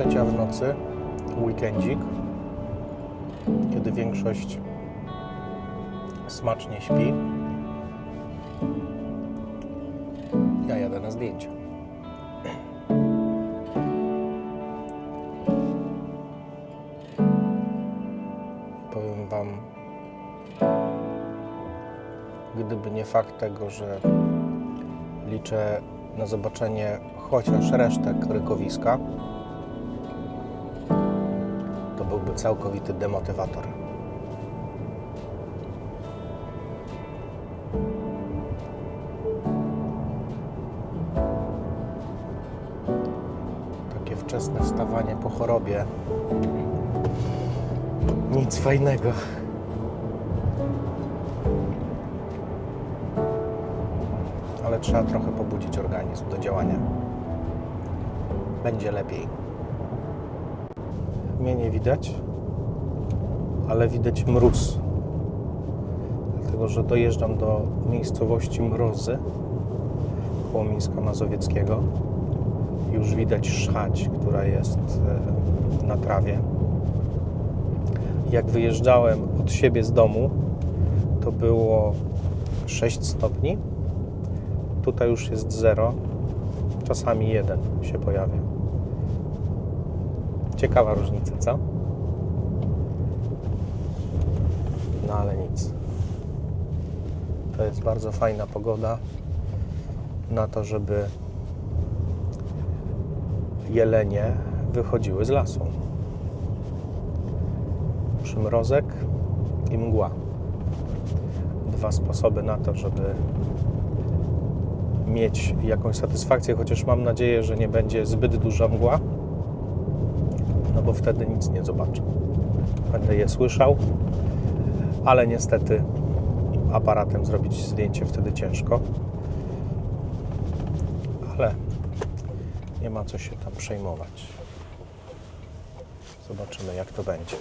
trzecia w nocy, weekendzik, kiedy większość smacznie śpi. Ja jadę na zdjęcia. Powiem Wam, gdyby nie fakt tego, że liczę na zobaczenie chociaż resztek rykowiska, całkowity demotywator. Takie wczesne wstawanie po chorobie. Nic fajnego. Ale trzeba trochę pobudzić organizm do działania. Będzie lepiej. Mnie nie widać, ale widać mróz. Dlatego, że dojeżdżam do miejscowości Mrozy koło Mińska Mazowieckiego. Już widać szchać, która jest e, na trawie. Jak wyjeżdżałem od siebie z domu, to było 6 stopni. Tutaj już jest 0. Czasami 1 się pojawia. Ciekawa różnica, co? No ale nic. To jest bardzo fajna pogoda na to, żeby jelenie wychodziły z lasu. Przymrozek i mgła. Dwa sposoby na to, żeby mieć jakąś satysfakcję, chociaż mam nadzieję, że nie będzie zbyt duża mgła, no bo wtedy nic nie zobaczę. Będę je słyszał, ale niestety aparatem zrobić zdjęcie wtedy ciężko. Ale nie ma co się tam przejmować. Zobaczymy, jak to będzie.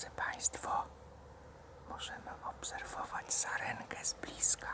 Drodzy Państwo, możemy obserwować sarenkę z bliska.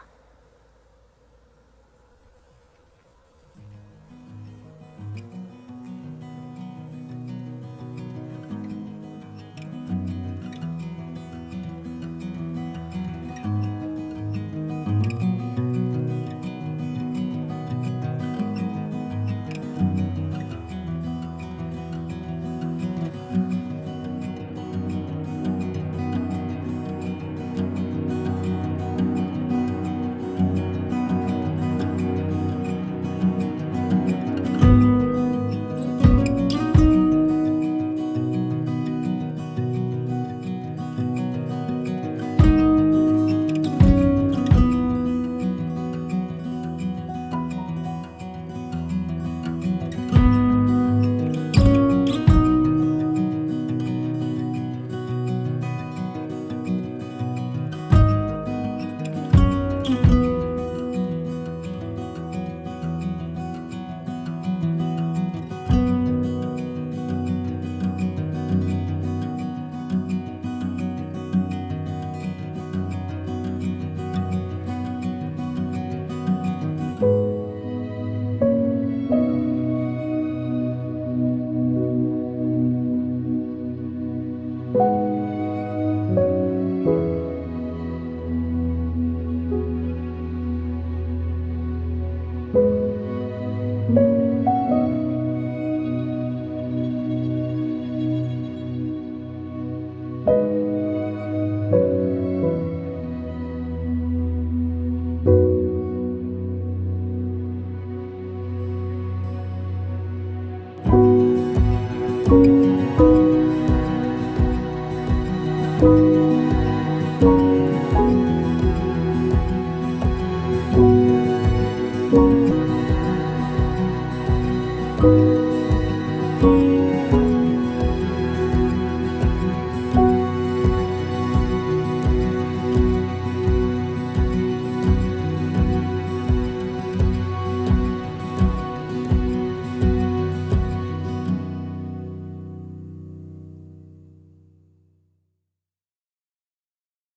Bye.